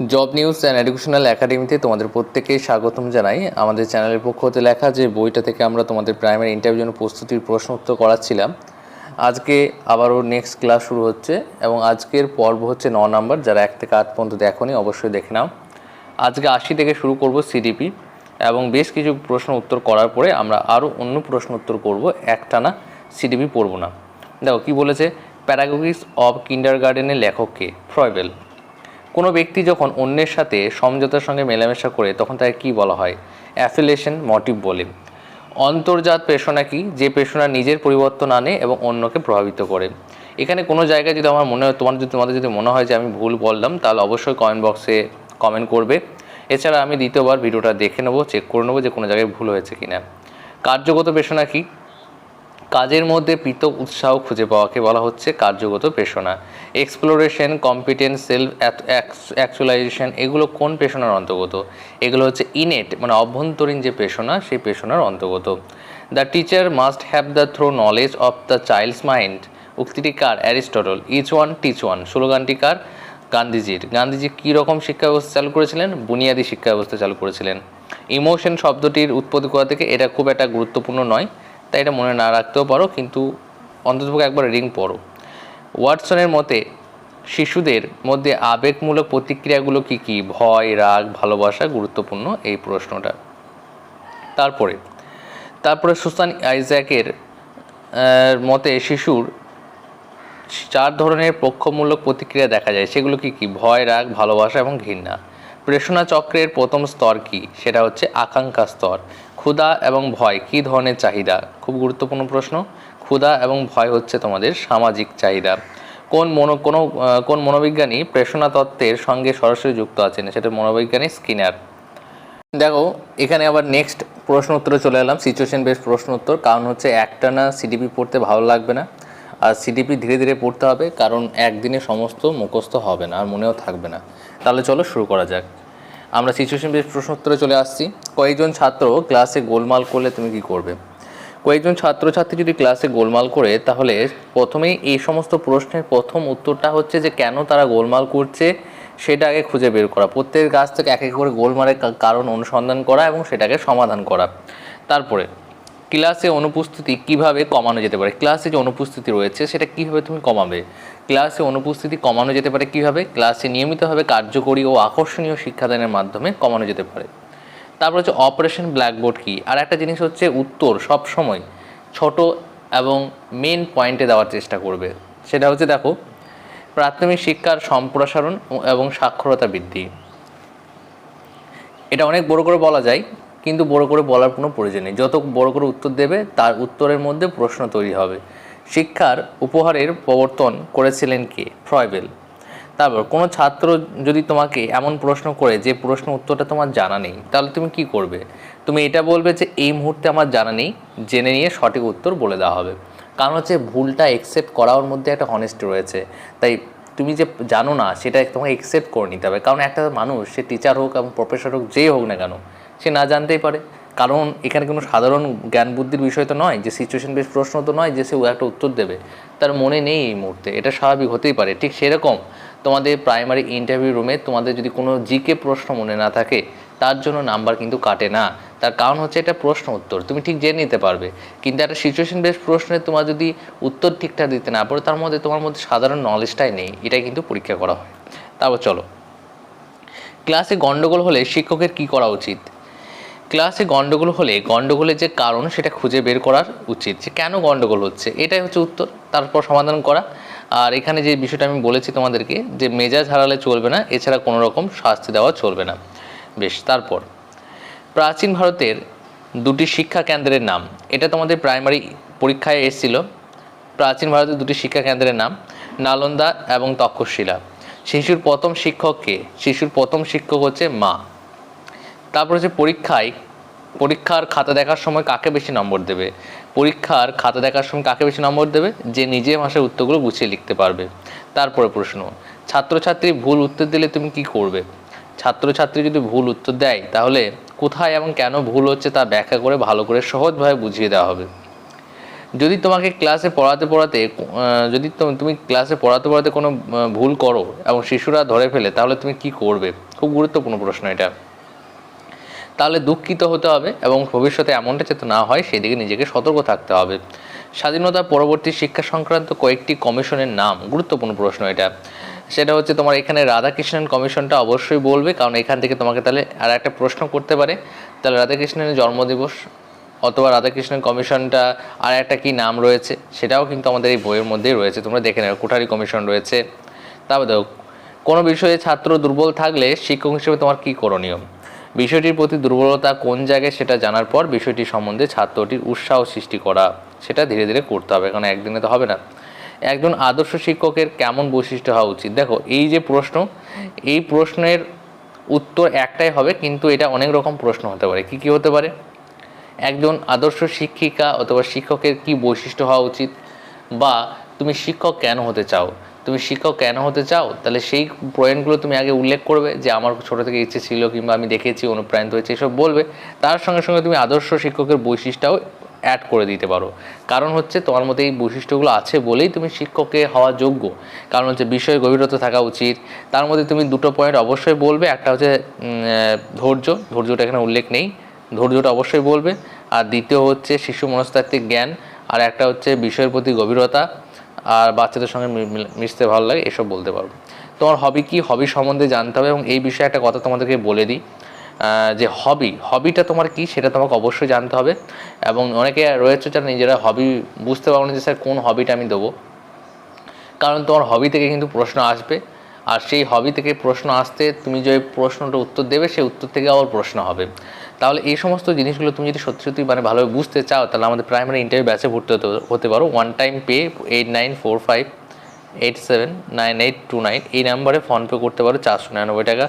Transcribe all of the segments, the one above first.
Job news and educational একাডেমিতে তোমাদের প্রত্যেকেই স্বাগতম জানাই। আমাদের চ্যানেলের পক্ষ হতে লেখা যে বইটা থেকে আমরা তোমাদের প্রাইমারি ইন্টারভিউ জন্য প্রস্তুতির প্রশ্ন উত্তর করাচ্ছিলাম, আজকে আবারও নেক্সট ক্লাস শুরু হচ্ছে এবং আজকের পর্ব হচ্ছে ন নাম্বার যারা এক থেকে আট পর্যন্ত দেখোনি অবশ্যই দেখে নাও। আজকে আশি থেকে শুরু করব সিডিপি এবং বেশ কিছু প্রশ্ন উত্তর করার পরে আমরা আরও অন্য প্রশ্ন উত্তর করব, একটানা সিডিপি পড়ব না। দেখো কি বলেছে প্যারাগোগিস অফ কিন্ডার গার্ডেনের লেখককে ফ্রয়বেল কোনো ব্যক্তি যখন অন্যের সাথে সমঝোতার সঙ্গে মেলামেশা করে, তখন তাকে কী বলা হয়? অ্যাফিলেশন মোটিভ বলে। অন্তর্জাত পেশনা কি? যে পেশনা নিজের পরিবর্তন আনে এবং অন্যকে প্রভাবিত করে। এখানে কোনো জায়গায় যদি আমার মনে হয়, তোমার যদি, তোমাদের যদি মনে হয় যে আমি ভুল বললাম, তাহলে অবশ্যই কমেন্ট বক্সে কমেন্ট করবে। এছাড়া আমি দ্বিতীয়বার ভিডিওটা দেখে নেব চেক করে নেব যে কোনো জায়গায় ভুল হয়েছে কিনা। কার্যগত পেশনা কি? কাজের মধ্যে পৃথক উৎসাহ খুঁজে পাওয়াকে বলা হচ্ছে কার্যগত পেশনা। এক্সপ্লোরেশন কম্পিটেন্স সেলফ অ্যাকচুয়ালাইজেশন এগুলো কোন পেশনার অন্তর্গত? এগুলো হচ্ছে ইনেট মানে অভ্যন্তরীণ যে পেশনা, সেই পেশনার অন্তর্গত। The teacher must have the thorough knowledge of the child's mind উক্তিটি কার? Aristotle each one teach one স্লোগানটি কার? গান্ধীজির। গান্ধীজি কী রকম শিক্ষা ব্যবস্থা চালু করেছিলেন? বুনিয়াদী শিক্ষা ব্যবস্থা চালু করেছিলেন। ইমোশন শব্দটির উৎপত্তি করা থেকে এটা খুব একটা গুরুত্বপূর্ণ নয়। তাই এটা মনে না রাখতেও পারো, কিন্তু অন্ততপক্ষে একবার রিং পড়ো ওয়াটসনের মতে, শিশুদের মধ্যে আবেগমূলক প্রতিক্রিয়াগুলো কি কি? ভয়, রাগ, ভালোবাসা গুরুত্বপূর্ণ এই প্রশ্নটা। তারপরে তারপরে সুসান আইজ্যাকের মতে শিশুর চার ধরনের পক্ষমূলক প্রতিক্রিয়া দেখা যায়। সেগুলো কি কি? ভয়, রাগ, ভালোবাসা এবং ঘৃণা। প্রেষণা চক্রের প্রথম স্তর কি? সেটা হচ্ছে আকাঙ্ক্ষা স্তর। ক্ষুধা এবং ভয়, কী ধরনের চাহিদা? খুব গুরুত্বপূর্ণ প্রশ্ন। ক্ষুধা এবং ভয় হচ্ছে তোমাদের সামাজিক চাহিদা। কোন মনো, কোনো কোন মনোবিজ্ঞানী প্রেষণা তত্ত্বের সঙ্গে সরাসরি যুক্ত আছেন? সেটা মনোবিজ্ঞানী স্কিনার। দেখো, এখানে আবার নেক্সট প্রশ্ন উত্তরে চলে এলাম। সিচুয়েশন বেস প্রশ্ন উত্তর। কারণ হচ্ছে একটানা সিডিপি পড়তে ভালো লাগবে না। আর সিডিপি ধীরে ধীরে পড়তে হবে, কারণ একদিনে সমস্ত মুখস্থ হবে না, আর মনেও থাকবে না। তাহলে চলো শুরু করা যাক। আমরা সিচুয়েশন বেস প্রশ্ন উত্তরে চলে আসছি। কয়েকজন ছাত্র ক্লাসে গোলমাল করলে তুমি কি করবে? কয়েকজন ছাত্রছাত্রী যদি ক্লাসে গোলমাল করে, তাহলে প্রথমেই এই সমস্ত প্রশ্নের প্রথম উত্তরটা হচ্ছে যে কেন তারা গোলমাল করছে, সেটা আগে খুঁজে বের করা। প্রত্যেকের কাছ থেকে এক এক করে গোলমালের কারণ অনুসন্ধান করা এবং সেটাকে সমাধান করা। তারপরে ক্লাসে অনুপস্থিতি কীভাবে কমানো যেতে পারে? ক্লাসে যে অনুপস্থিতি রয়েছে, সেটা কীভাবে তুমি কমাবে? ক্লাসে অনুপস্থিতি কমানো যেতে পারে কীভাবে? ক্লাসে নিয়মিতভাবে কার্যকরী ও আকর্ষণীয় শিক্ষাদানের মাধ্যমে কমানো যেতে পারে। তারপর হচ্ছে অপারেশন ব্ল্যাকবোর্ড কি? আর একটা জিনিস হচ্ছে উত্তর সব সময় ছোট এবং মেন পয়েন্টে দেওয়ার চেষ্টা করবে। সেটা হচ্ছে দেখো, প্রাথমিক শিক্ষার সম্প্রসারণ এবং সাক্ষরতা বৃদ্ধি। এটা অনেক বড় করে বলা যায়, কিন্তু বড় করে বলার কোনো প্রয়োজন নেই। যত বড় করে উত্তর দেবে, তার উত্তরের মধ্যে প্রশ্ন তৈরি হবে। শিক্ষার উপহারের প্রবর্তন করেছিলেন কে? ফ্রয়বেল। তারপর, কোনো ছাত্র যদি তোমাকে এমন প্রশ্ন করে যে প্রশ্ন উত্তরটা তোমার জানা নেই, তাহলে তুমি কি করবে? তুমি এটা বলবে যে এই মুহূর্তে আমার জানা নেই, জেনে নিয়ে সঠিক উত্তর বলে দেওয়া হবে। কারণ হচ্ছে ভুলটা একসেপ্ট করার মধ্যে একটা হনেস্টি রয়েছে। তাই তুমি যে জানো না, সেটা তোমাকে একসেপ্ট করে নিতে হবে। কারণ একটা মানুষ, সে টিচার হোক এবং প্রফেসর হোক, যেই হোক না কেন, সে না জানতেই পারে। কারণ এখানে কোনো সাধারণ জ্ঞান বুদ্ধির বিষয় তো নয়, যে সিচুয়েশন বেস প্রশ্ন তো নয় যে সে একটা উত্তর দেবে। তার মনে নেই এই মুহূর্তে, এটা স্বাভাবিক হতেই পারে। ঠিক সেরকম তোমাদের প্রাইমারি ইন্টারভিউ রুমে তোমাদের যদি কোনো জিকে প্রশ্ন মনে না থাকে, তার জন্য নাম্বার কিন্তু কাটে না। তার কারণ হচ্ছে এটা প্রশ্ন উত্তর, তুমি ঠিক জেনে নিতে পারবে। কিন্তু একটা সিচুয়েশন বেস প্রশ্নে তোমার যদি উত্তর ঠিকঠাক দিতে না পারো, তার মধ্যে তোমার মধ্যে সাধারণ নলেজটাই নেই, এটাই কিন্তু পরীক্ষা করা হয়। তারপর চলো। ক্লাসে গন্ডগোল হলে শিক্ষকের কি করা উচিত? ক্লাসে গন্ডগোল হলে গন্ডগোলের যে কারণ সেটা খুঁজে বের করার উচিত যে কেন গন্ডগোল হচ্ছে, এটাই হচ্ছে উত্তর, তারপর সমাধান করা। আর এখানে যে বিষয়টা আমি বলেছি তোমাদেরকে যে মেজাজ হারালে চলবে না, এছাড়া কোনো রকম শাস্তি দেওয়া চলবে না। বেশ, তারপর। প্রাচীন ভারতের দুটি শিক্ষা কেন্দ্রের নাম, এটা তোমাদের প্রাইমারি পরীক্ষায় এসেছিল। প্রাচীন ভারতের দুটি শিক্ষা কেন্দ্রের নাম, নালন্দা এবং তক্ষশিলা। শিশুর প্রথম শিক্ষককে শিশুর প্রথম শিক্ষক হচ্ছে মা। তারপর হচ্ছে পরীক্ষায় পরীক্ষার খাতা দেখার সময় কাকে বেশি নম্বর দেবে? পরীক্ষার খাতা দেখার সময় কাকে বেশি নম্বর দেবে? যে নিজে ভাষায় উত্তরগুলো গুছিয়ে লিখতে পারবে। তারপরে প্রশ্ন, ছাত্রছাত্রী ভুল উত্তর দিলে তুমি কি করবে? ছাত্রছাত্রী যদি ভুল উত্তর দেয়, তাহলে কোথায় এবং কেন ভুল হচ্ছে তা ব্যাখ্যা করে ভালো করে সহজভাবে বুঝিয়ে দেওয়া হবে। যদি তোমাকে ক্লাসে পড়াতে পড়াতে যদি তুমি ক্লাসে পড়াতে পড়াতে কোনো ভুল করো এবং শিশুরা ধরে ফেলে, তাহলে তুমি কি করবে? খুব গুরুত্বপূর্ণ প্রশ্ন এটা। তাহলে দুঃখিত হতে হবে এবং ভবিষ্যতে এমনটা যাতে না হয়, সেদিকে নিজেকে সতর্ক থাকতে হবে। স্বাধীনতা পরবর্তী শিক্ষা সংক্রান্ত কয়েকটি কমিশনের নাম, গুরুত্বপূর্ণ প্রশ্ন এটা। সেটা হচ্ছে তোমার এখানে রাধাকৃষ্ণন কমিশনটা অবশ্যই বলবে, কারণ এখান থেকে তোমাকে তাহলে আর একটা প্রশ্ন করতে পারে। তাহলে রাধাকৃষ্ণনের জন্মদিবস অথবা রাধাকৃষ্ণন কমিশনটা আর একটা কি নাম রয়েছে, সেটাও কিন্তু আমাদের এই বইয়ের মধ্যেই রয়েছে। তোমরা দেখে নেবে কোঠারি কমিশন রয়েছে। তারপর দেখো কোনো বিষয়ে ছাত্র দুর্বল থাকলে শিক্ষক হিসেবে তোমার কী করণীয়? বিষয়টির প্রতি দুর্বলতা কোন জায়গায় সেটা জানার পর বিষয়টি সম্বন্ধে ছাত্রটির উৎসাহ সৃষ্টি করা, সেটা ধীরে ধীরে করতে হবে, কারণ একদিনে তো হবে না। একজন আদর্শ শিক্ষকের কেমন বৈশিষ্ট্য হওয়া উচিত? দেখো, এই যে প্রশ্ন, এই প্রশ্নের উত্তর একটাই হবে, কিন্তু এটা অনেক রকম প্রশ্ন হতে পারে। কি কি হতে পারে? একজন আদর্শ শিক্ষিকা অথবা শিক্ষকের কি বৈশিষ্ট্য হওয়া উচিত? বা তুমি শিক্ষক কেন হতে চাও? তুমি শিক্ষক কেন হতে চাও? তাহলে সেই পয়েন্টগুলো তুমি আগে উল্লেখ করবে যে আমার ছোটো থেকে ইচ্ছে ছিল কিংবা আমি দেখেছি, অনুপ্রাণিত হয়েছে, এসব বলবে। তার সঙ্গে সঙ্গে তুমি আদর্শ শিক্ষকের বৈশিষ্ট্যও অ্যাড করে দিতে পারো। কারণ হচ্ছে তোমার মধ্যে এই বৈশিষ্ট্যগুলো আছে বলেই তুমি শিক্ষকে হওয়া যোগ্য। কারণ হচ্ছে বিষয় গভীরতা থাকা উচিত। তার মধ্যে তুমি দুটো পয়েন্ট অবশ্যই বলবে। একটা হচ্ছে ধৈর্য। ধৈর্যটা এখানে উল্লেখ নেই। ধৈর্যটা অবশ্যই বলবে। আর দ্বিতীয় হচ্ছে শিশু মনস্তাত্ত্বিক জ্ঞান। আর একটা হচ্ছে বিষয়ের প্রতি গভীরতা। আর বাচ্চাদের সঙ্গে মিশতে ভালো লাগে, এসব বলতে পারব। তোমার হবি কি? হবি সম্বন্ধে জানতে হবে এবং এই বিষয়ে একটা কথা তোমাদেরকে বলে দিই যে হবি হবিটা তোমার কি সেটা তোমাকে অবশ্যই জানতে হবে এবং অনেকে রয়েছে যারা নিজেরা হবি বুঝতে পারব না যে, স্যার, কোন হবিটা আমি দেবো? কারণ তোমার হবি থেকে কিন্তু প্রশ্ন আসবে, আর সেই হবি থেকে প্রশ্ন আসতে তুমি যে প্রশ্নটা উত্তর দেবে, সেই উত্তর থেকে আবার প্রশ্ন হবে। তাহলে এই সমস্ত জিনিসগুলো তুমি যদি সত্যি সত্যি মানে ভালোভাবে বুঝতে চাও, তাহলে আমাদের প্রাইমারি ইন্টারভিউ ব্যাচে ভর্তি হতে হতে পারো। One time pay eight nine four five eight seven nine eight two nine এই নাম্বারে ফোনপে করতে পারো চারশো নিরানব্বই টাকা।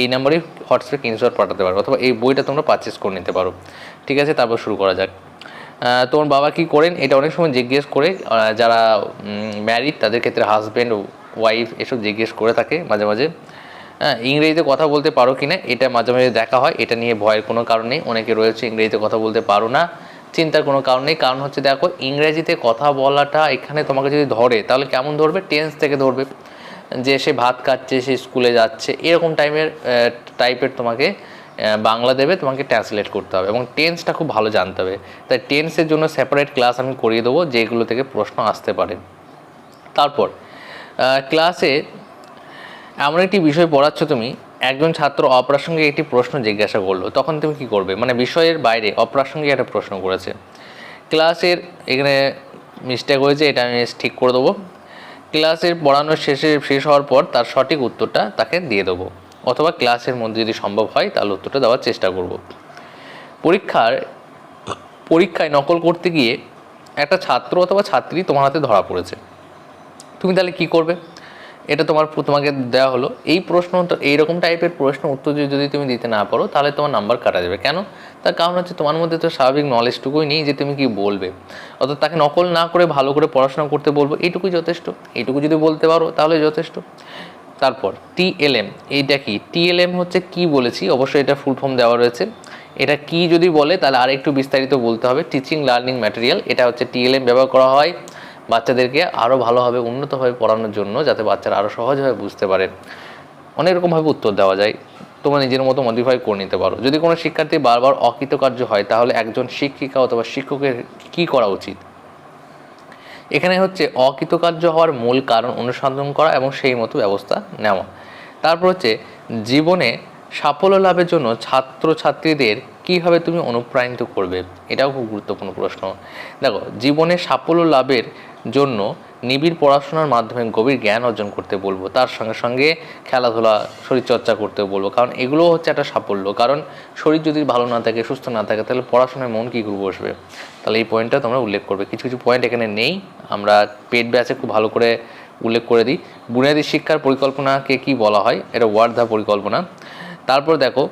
এই নাম্বারে হোয়াটসঅ্যাপে স্ক্রিনশট পাঠাতে পারো, অথবা এই বইটা তোমরা পারচেস করে নিতে পারো। ঠিক আছে? তারপর শুরু করা যাক। তোমার বাবা কি করেন? এটা অনেক সময় জিজ্ঞেস করে যারা ম্যারিড তাদের ক্ষেত্রে হাজব্যান্ড ওয়াইফ এসব জিজ্ঞেস করে থাকে মাঝে মাঝে। ইংরেজিতে কথা বলতে পারো কি না এটা মাঝে মাঝে দেখা হয়, এটা নিয়ে ভয়ের কোনো কারণ নেই, অনেকে রয়েছে ইংরেজিতে কথা বলতে পারো না, চিন্তার কোনো কারণ নেই, কারণ হচ্ছে দেখো, ইংরেজিতে কথা বলাটা এখানে তোমাকে যদি ধরে, তাহলে কেমন ধরবে? টেন্স থেকে ধরবে, যে সে ভাত খাচ্ছে, সে স্কুলে যাচ্ছে, এরকম টাইমের টাইপের তোমাকে বাংলা দেবে, তোমাকে ট্রান্সলেট করতে হবে, এবং টেন্সটা খুব ভালো জানতে হবে। তাই টেন্সের জন্য সেপারেট ক্লাস আমি করিয়ে দেবো, যেগুলো থেকে প্রশ্ন আসতে পারে। তারপর ক্লাসে এমন একটি বিষয় পড়াচ্ছ তুমি, একজন ছাত্র অপ্রাসঙ্গিক একটি প্রশ্ন জিজ্ঞাসা করল, তখন তুমি কি করবে? মানে বিষয়ের বাইরে অপ্রাসঙ্গিক একটা প্রশ্ন করেছে। ক্লাসের এখানে মিস্টেক হয়েছে, এটা আমি ঠিক করে দেবো। ক্লাসের পড়ানোর শেষে শেষ হওয়ার পর তার সঠিক উত্তরটা তাকে দিয়ে দেবো। অথবা ক্লাসের মধ্যে যদি সম্ভব হয়, তাহলে উত্তরটা দেওয়ার চেষ্টা করব। পরীক্ষার, পরীক্ষায় নকল করতে গিয়ে একটা ছাত্র অথবা ছাত্রী তোমার হাতে ধরা পড়েছে। তুমি তাহলে কি করবে? এটা তোমার তোমাকে দেওয়া হলো। এই প্রশ্ন তো এইরকম টাইপের প্রশ্ন উত্তর যদি তুমি দিতে না পারো, তাহলে তোমার নাম্বার কাটা যাবে। কেন? তার কারণ হচ্ছে তোমার মধ্যে তো স্বাভাবিক নলেজটুকুই নেই যে তুমি কি বলবে। অর্থাৎ তাকে নকল না করে ভালো করে পড়াশোনা করতে বলব, এইটুকুই যথেষ্ট। এইটুকু যদি বলতে পারো, তাহলে যথেষ্ট। তারপর টিএলএম এইটা কি? টিএলএম হচ্ছে কি বলেছি? অবশ্যই এটা ফুল ফর্ম দেওয়া রয়েছে। এটা কি যদি বলে, তাহলে আর একটু বিস্তারিত বলতে হবে। টিচিং লার্নিং ম্যাটেরিয়াল এটা হচ্ছে টিএলএম ব্যবহার করা হয়। বাচ্চাদেরকে আরও ভালোভাবে উন্নতভাবে পড়ানোর জন্য যাতে বাচ্চারা আরও সহজভাবে বুঝতে পারে। অনেক রকমভাবে উত্তর দেওয়া যায়। তোমরা নিজের মতো মডিফাই করে নিতে পারো। যদি কোনো শিক্ষার্থী বারবার অকৃতকার্য হয়, তাহলে একজন শিক্ষিকা অথবা শিক্ষকের কী করা উচিত? এখানে হচ্ছে অকৃতকার্য হওয়ার মূল কারণ অনুসন্ধান করা এবং সেই মতো ব্যবস্থা নেওয়া। তারপর হচ্ছে, জীবনে সাফল্য লাভের জন্য ছাত্রছাত্রীদের কীভাবে তুমি অনুপ্রাণিত করবে? এটাও খুব গুরুত্বপূর্ণ প্রশ্ন। দেখো, জীবনে সাফল্য লাভের জন্য নিবিড় পড়াশোনার মাধ্যমে গভীর জ্ঞান অর্জন করতে বলব। তার সঙ্গে সঙ্গে খেলাধুলা, শরীরচর্চা করতে বলব। কারণ এগুলোও হচ্ছে একটা সাফল্য। কারণ শরীর যদি ভালো না থাকে, সুস্থ না থাকে, তাহলে পড়াশোনায় মন কী করে বসবে? তাহলে এই পয়েন্টটা তোমরা উল্লেখ করবে। কিছু কিছু পয়েন্ট এখানে নেই। আমরা পেট ব্যাচে খুব ভালো করে উল্লেখ করে দিই। বুনিয়াদী শিক্ষার পরিকল্পনাকে কি বলা হয়? এটা ওয়ার্ধা পরিকল্পনা। তারপর দেখো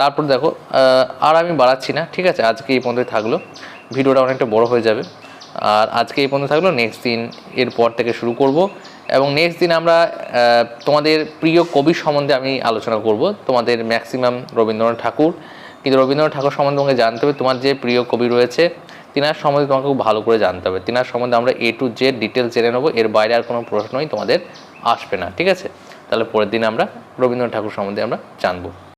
তারপর দেখো আর আমি বাড়াচ্ছি না, ঠিক আছে? আজকে এই পর্যন্তই থাকল। ভিডিওটা অনেকটা বড় হয়ে যাবে। আর আজকে এই পর্যন্ত থাকল নেক্সট দিন এর পর থেকে শুরু করব। এবং নেক্সট দিন আমরা তোমাদের প্রিয় কবি সম্বন্ধে আমি আলোচনা করব। তোমাদের ম্যাক্সিমাম রবীন্দ্রনাথ ঠাকুর। কিন্তু রবীন্দ্রনাথ ঠাকুর সম্বন্ধে তোমাকে জানতে হবে, তোমার যে প্রিয় কবি রয়েছে, তিনার সম্বন্ধে তোমাকে খুব ভালো করে জানতে হবে। তিনার সম্বন্ধে আমরা এ টু জেড ডিটেলস জেনে নেব, এর বাইরে আর কোনো প্রশ্নই তোমাদের আসবে না, ঠিক আছে? তাহলে পরের দিন আমরা রবীন্দ্রনাথ ঠাকুর সম্বন্ধে আমরা জানব।